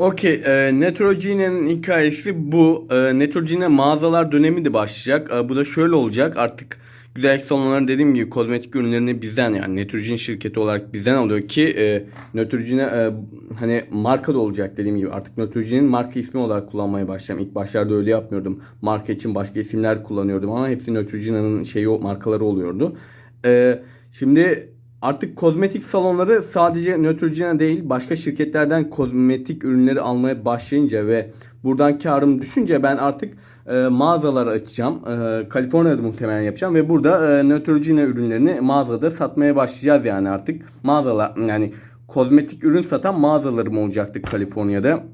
Okey, e, Neutrogene'nin hikayesi bu. E, Neutrogene mağazalar dönemi de başlayacak. E, bu da şöyle olacak. Artık güzellik salonları dediğim gibi kozmetik ürünlerini bizden yani Neutrogene şirketi olarak bizden alıyor ki e, Neutrogene e, hani marka da olacak dediğim gibi. Artık Neutrogene'in marka ismi olarak kullanmaya başlayacağım. İlk başlarda öyle yapmıyordum. Marka için başka isimler kullanıyordum ama hepsi Neutrogene'nin şeyi markaları oluyordu. E, şimdi Artık kozmetik salonları sadece Neutrogena değil başka şirketlerden kozmetik ürünleri almaya başlayınca ve buradan karım düşünce ben artık e, mağazalar açacağım. E, Kaliforniya'da muhtemelen yapacağım ve burada e, Neutrogena ürünlerini mağazada satmaya başlayacağız yani artık. Mağazalar yani kozmetik ürün satan mağazalarım olacaktı Kaliforniya'da.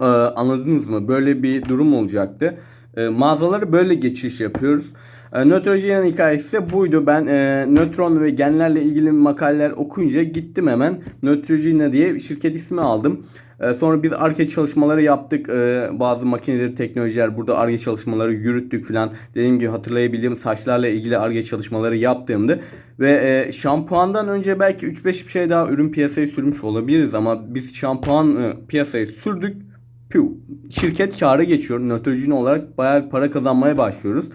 E, anladınız mı? Böyle bir durum olacaktı. E, mağazaları böyle geçiş yapıyoruz. E, Nötrojen'in hikayesi de buydu. Ben e, nötron ve genlerle ilgili makaleler okuyunca gittim hemen Nötrojena diye şirket ismi aldım. E, sonra biz ARGE çalışmaları yaptık. E, bazı makineleri, teknolojiler burada ARGE çalışmaları yürüttük falan. Dediğim gibi hatırlayabildiğim saçlarla ilgili ARGE çalışmaları yaptığımdı. Ve e, şampuandan önce belki 3-5 bir şey daha ürün piyasaya sürmüş olabiliriz ama biz şampuan e, piyasaya sürdük. Piu. Şirket karı geçiyor. Nötrojena olarak bayağı bir para kazanmaya başlıyoruz.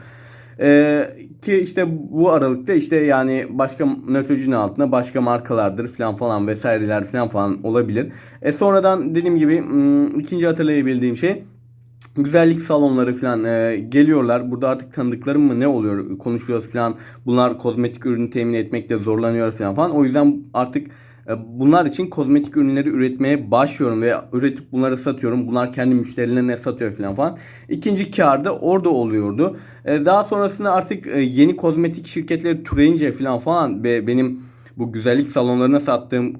Ee, ki işte bu aralıkta işte yani başka nötrojin altında başka markalardır falan falan vesaireler falan falan olabilir. E sonradan dediğim gibi hmm, ikinci hatırlayabildiğim şey güzellik salonları falan e, geliyorlar. Burada artık tanıdıklarım mı ne oluyor konuşuyoruz falan. Bunlar kozmetik ürünü temin etmekte zorlanıyor falan falan. O yüzden artık Bunlar için kozmetik ürünleri üretmeye başlıyorum ve üretip bunları satıyorum. Bunlar kendi müşterilerine satıyor falan falan. İkinci kar da orada oluyordu. E, daha sonrasında artık e, yeni kozmetik şirketleri türeyince falan falan ve benim bu güzellik salonlarına sattığım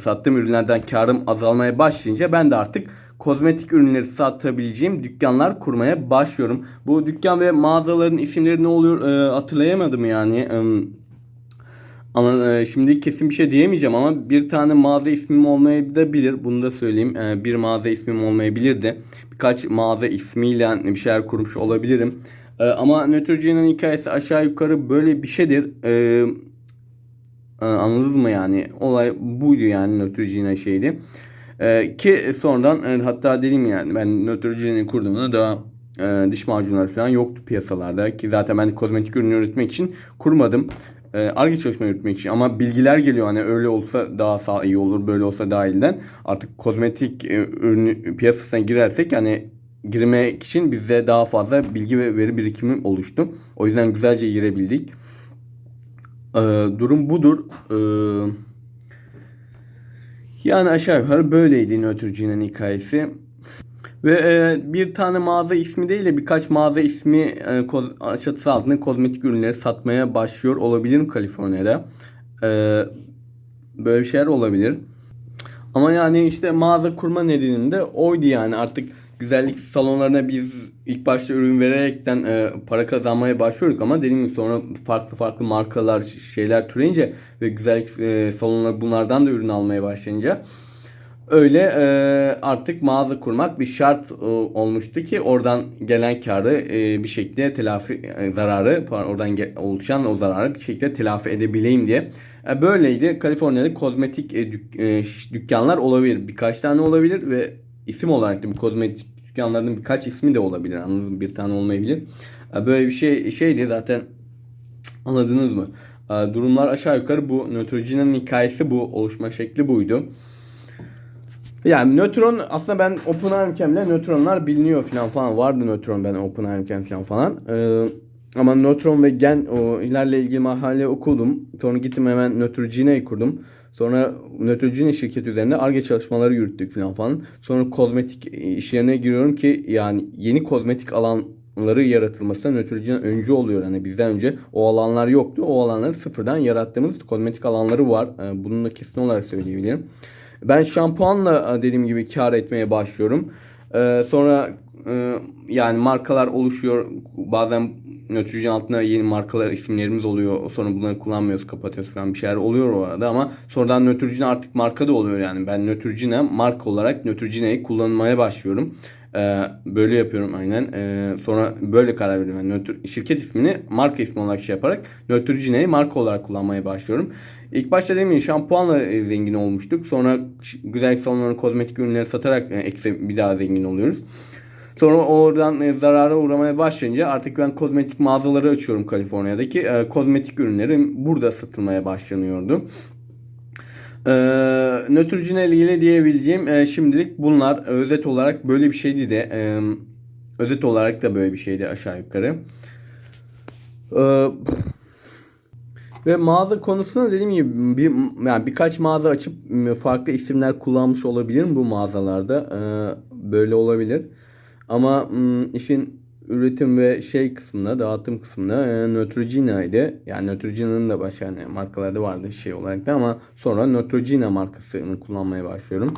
sattığım ürünlerden karım azalmaya başlayınca ben de artık kozmetik ürünleri satabileceğim dükkanlar kurmaya başlıyorum. Bu dükkan ve mağazaların isimleri ne oluyor hatırlayamadım yani. Ama e, şimdi kesin bir şey diyemeyeceğim ama bir tane mağaza ismim olmayabilir. Bunu da söyleyeyim. E, bir mağaza ismim olmayabilir de birkaç mağaza ismiyle bir şeyler kurmuş olabilirim. E, ama Neutrogena'nın hikayesi aşağı yukarı böyle bir şeydir. Anladınız mı yani? Olay buydu yani Neutrogena şeydi. Ki sonradan hatta dedim yani ben Neutrogena'yı kurduğumda daha diş macunları falan yoktu piyasalarda ki zaten ben kozmetik ürün üretmek için kurmadım. ARGE çalışma yürütmek için ama bilgiler geliyor hani öyle olsa daha sağ iyi olur böyle olsa daha iyiden artık kozmetik e, ürün piyasasına girersek hani girmek için bize daha fazla bilgi ve veri birikimi oluştu. O yüzden güzelce girebildik. Ee, durum budur. Ee, yani aşağı yukarı böyleydi Nötrücü'nün hikayesi. Ve e, bir tane mağaza ismi değil de birkaç mağaza ismi e, koz, çatısı altında kozmetik ürünleri satmaya başlıyor olabilirim Kaliforniya'da. E, böyle bir şeyler olabilir. Ama yani işte mağaza kurma nedenim de oydu yani artık güzellik salonlarına biz ilk başta ürün vererekten e, para kazanmaya başlıyorduk ama dediğim gibi sonra farklı farklı markalar şeyler türeyince ve güzellik e, salonları bunlardan da ürün almaya başlayınca öyle e, artık mağaza kurmak bir şart e, olmuştu ki oradan gelen karı e, bir şekilde telafi e, zararı oradan oluşan o zararı bir şekilde telafi edebileyim diye. E, böyleydi. Kaliforniya'da kozmetik e, dük, e, dükkanlar olabilir. Birkaç tane olabilir ve isim olarak da bir kozmetik dükkanlarının birkaç ismi de olabilir. Anladın Bir tane olmayabilir. E, böyle bir şey şeydi zaten anladınız mı? E, durumlar aşağı yukarı bu. Neutrogena'nın hikayesi bu. Oluşma şekli buydu. Yani nötron aslında ben Oppenheimer'ken bile nötronlar biliniyor falan falan. Vardı nötron ben Oppenheimer'ken falan falan. Ee, ama nötron ve gen o ilerle ilgili makale okudum. Sonra gittim hemen Neutrogena'yı kurdum. Sonra Neutrogena şirketi üzerinde ARGE çalışmaları yürüttük falan falan. Sonra kozmetik işlerine giriyorum ki yani yeni kozmetik alanları yaratılmasına Neutrogena öncü oluyor. Hani bizden önce o alanlar yoktu. O alanları sıfırdan yarattığımız kozmetik alanları var. Ee, bunun da kesin olarak söyleyebilirim. Ben şampuanla e, dediğim gibi kar etmeye başlıyorum. Ee, sonra e, yani markalar oluşuyor. Bazen Nötrojen altında yeni markalar isimlerimiz oluyor. Sonra bunları kullanmıyoruz, kapatıyoruz falan bir şeyler oluyor orada ama sonradan Nötrojen artık marka da oluyor yani. Ben Nötrojen'e marka olarak Nötrojen'i kullanmaya başlıyorum. Ee, böyle yapıyorum aynen. Ee, sonra böyle karar veriyorum. Yani nötr- şirket ismini marka ismi olarak şey yaparak Neutrogene'yi marka olarak kullanmaya başlıyorum. İlk başta demin şampuanla e, zengin olmuştuk. Sonra güzellik salonlarının kozmetik ürünleri satarak e, eksi bir daha zengin oluyoruz. Sonra oradan e, zarara uğramaya başlayınca artık ben kozmetik mağazaları açıyorum Kaliforniya'daki. E, kozmetik ürünlerim burada satılmaya başlanıyordu. Ee, ile ilgili diyebileceğim e, şimdilik bunlar özet olarak böyle bir şeydi de e, özet olarak da böyle bir şeydi aşağı yukarı. Ee, ve mağaza konusunda dediğim gibi bir, yani birkaç mağaza açıp farklı isimler kullanmış olabilirim bu mağazalarda. Ee, böyle olabilir. Ama işin üretim ve şey kısmında, dağıtım kısmında e, Neutrogena'ydı. Yani Neutrogena'nın da başka hani markalarda vardı şey olarak da ama sonra Neutrogena markasını kullanmaya başlıyorum.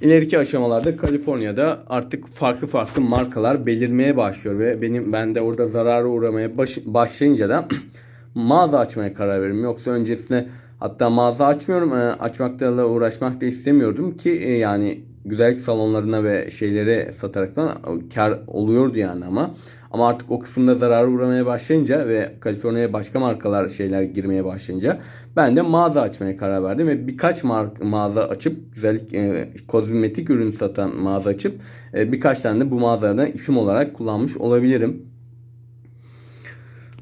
İleriki aşamalarda Kaliforniya'da artık farklı farklı markalar belirmeye başlıyor ve benim ben de orada zarara uğramaya baş, başlayınca da mağaza açmaya karar veririm. Yoksa öncesinde hatta mağaza açmıyorum. E, açmakla uğraşmak da istemiyordum ki e, yani güzellik salonlarına ve şeylere sataraktan kar oluyordu yani ama. Ama artık o kısımda zarara uğramaya başlayınca ve Kaliforniya'ya başka markalar şeyler girmeye başlayınca ben de mağaza açmaya karar verdim ve birkaç marka, mağaza açıp güzellik e, kozmetik ürün satan mağaza açıp e, birkaç tane de bu mağazalardan isim olarak kullanmış olabilirim.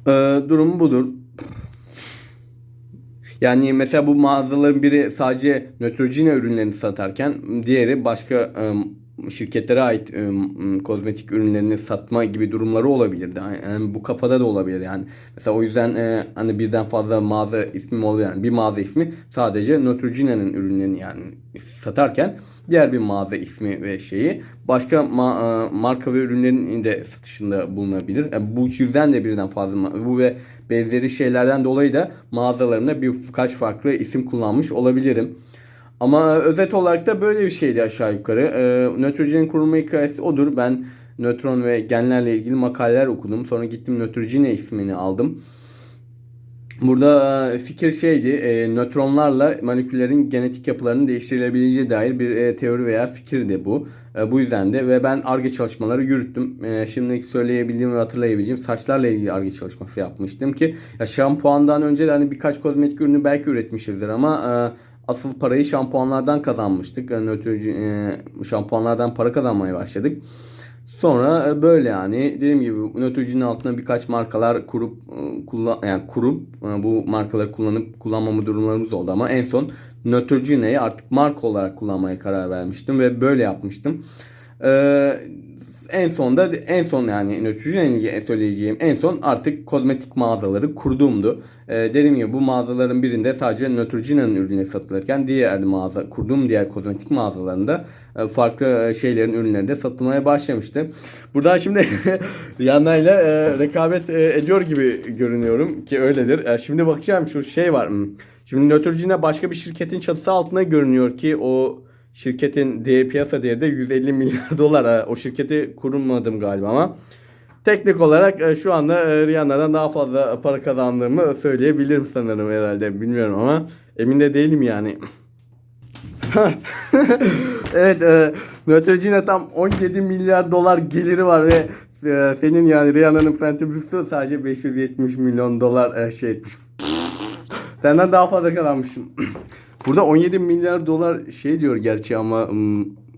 E, durum budur. Yani mesela bu mağazaların biri sadece Neutrogena ürünlerini satarken diğeri başka e, şirketlere ait e, kozmetik ürünlerini satma gibi durumları olabilirdi. Yani bu kafada da olabilir yani. Mesela o yüzden e, hani birden fazla mağaza ismi oluyor yani bir mağaza ismi sadece Neutrogena'nın ürünlerini yani satarken diğer bir mağaza ismi ve şeyi başka ma- e, marka ve ürünlerin de satışında bulunabilir. Yani bu yüzden de birden fazla bu ve benzeri şeylerden dolayı da mağazalarına birkaç farklı isim kullanmış olabilirim. Ama özet olarak da böyle bir şeydi aşağı yukarı. E, Neutrogen'in kurulma hikayesi odur. Ben nötron ve genlerle ilgili makaleler okudum. Sonra gittim Neutrogena ismini aldım. Burada e, fikir şeydi, e, nötronlarla moleküllerin genetik yapılarının değiştirilebileceği dair bir e, teori veya fikirdi bu. E, bu yüzden de ve ben ARGE çalışmaları yürüttüm. E, şimdilik söyleyebildiğim ve hatırlayabildiğim saçlarla ilgili ARGE çalışması yapmıştım ki ya şampuandan önce de hani birkaç kozmetik ürünü belki üretmişizdir ama e, asıl parayı şampuanlardan kazanmıştık. Yani nötr- e, şampuanlardan para kazanmaya başladık. Sonra e, böyle yani dediğim gibi Neutrogen'in altına birkaç markalar kurup e, kullan yani kurup e, bu markaları kullanıp kullanmama durumlarımız oldu ama en son Neutrogena'yı artık marka olarak kullanmaya karar vermiştim ve böyle yapmıştım. Ee, en son da en son yani ilgili söyleyeceğim en son artık kozmetik mağazaları kurduğumdu. Ee, dediğim gibi bu mağazaların birinde sadece Neutrogena'nın ürünleri satılırken diğer mağaza kurduğum diğer kozmetik mağazalarında e, farklı e, şeylerin ürünleri de satılmaya başlamıştı. Buradan şimdi ile e, rekabet e, ediyor gibi görünüyorum ki öyledir. E, şimdi bakacağım şu şey var. Hmm. Şimdi Neutrogena başka bir şirketin çatısı altında görünüyor ki o şirketin değer piyasa değeri de 150 milyar dolar. O şirketi kurmadım galiba ama teknik olarak e, şu anda e, Rihanna'dan daha fazla para kazandığımı söyleyebilirim sanırım herhalde. Bilmiyorum ama emin de değilim yani. evet, e, Neutrogena tam 17 milyar dolar geliri var ve e, senin yani Rihanna'nın Beauty'si sadece 570 milyon dolar e, şey etmiş. Senden daha fazla kazanmışım. Burada 17 milyar dolar şey diyor gerçi ama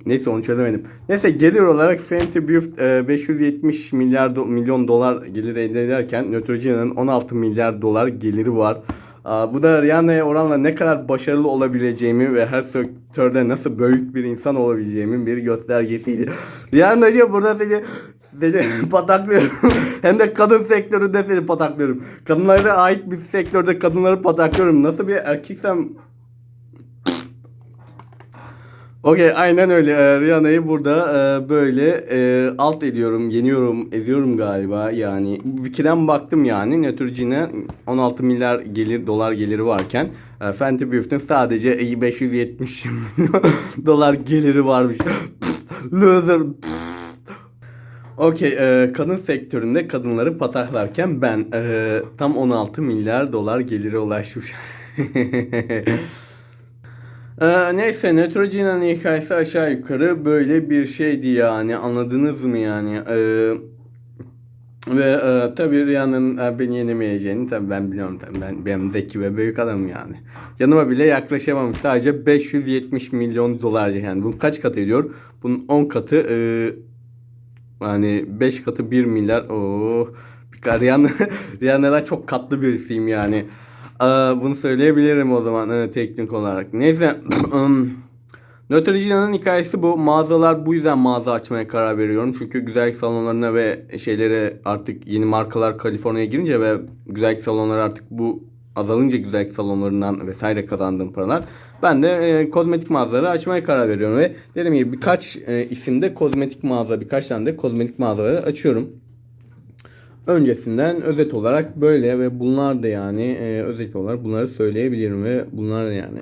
neyse onu çözemedim. Neyse gelir olarak Fenty Beauty e, 570 milyar do- milyon dolar gelir elde ederken Neutrogena'nın 16 milyar dolar geliri var. Bu da Rihanna'ya oranla ne kadar başarılı olabileceğimi ve her sektörde nasıl büyük bir insan olabileceğimin bir göstergesiydi. Rihanna'cığım burada seni, seni pataklıyorum. Hem de kadın sektöründe seni pataklıyorum. Kadınlara ait bir sektörde kadınları pataklıyorum. Nasıl bir erkeksem Okey aynen öyle. Ee, Rihanna'yı burada e, böyle e, alt ediyorum, yeniyorum, eziyorum galiba. Yani Wiki'den baktım yani Neutrogena 16 milyar gelir dolar geliri varken e, Fenty Beauty'nin sadece 570 milyon dolar geliri varmış. Loser. Okey, e, kadın sektöründe kadınları pataklarken ben e, tam 16 milyar dolar geliri ulaşmış. Ee, neyse Neutrogena'nın hikayesi aşağı yukarı böyle bir şeydi yani anladınız mı yani? Ee, ve e, tabii Rihanna'nın e, beni yenemeyeceğini tabii ben biliyorum tabii ben benim zeki ve büyük adamım yani. Yanıma bile yaklaşamamış sadece 570 milyon dolar yani bunun kaç katı ediyor? Bunun 10 katı e, yani 5 katı 1 milyar. Oo. Rihanna, Rihanna'dan çok katlı birisiyim yani. Aa, bunu söyleyebilirim o zaman evet, teknik olarak. Neyse. ım, Neutrogena'nın hikayesi bu. Mağazalar bu yüzden mağaza açmaya karar veriyorum. Çünkü güzellik salonlarına ve şeylere artık yeni markalar Kaliforniya'ya girince ve güzellik salonları artık bu azalınca güzellik salonlarından vesaire kazandığım paralar. Ben de e, kozmetik mağazaları açmaya karar veriyorum ve dediğim gibi birkaç e, isimde kozmetik mağaza, birkaç tane de kozmetik mağazaları açıyorum. Öncesinden özet olarak böyle ve bunlar da yani e, özet olarak bunları söyleyebilirim ve bunlar da yani.